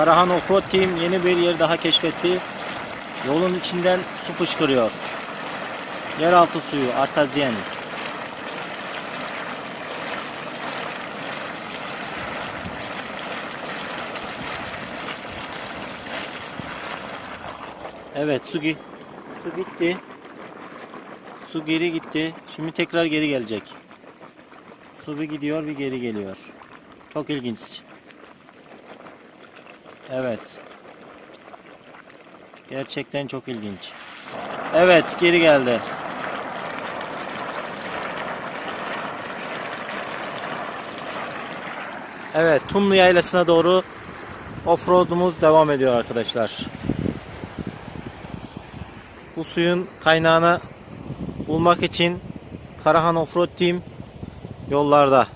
Karahan Offroad Team yeni bir yer daha keşfetti. Yolun içinden su fışkırıyor. Yeraltı suyu, artezyen. Evet su, gi- su gitti. Su geri gitti. Şimdi tekrar geri gelecek. Su bir gidiyor bir geri geliyor. Çok ilginç. Evet. Gerçekten çok ilginç. Evet geri geldi. Evet Tumlu Yaylası'na doğru offroad'umuz devam ediyor arkadaşlar. Bu suyun kaynağını bulmak için Karahan Offroad Team yollarda.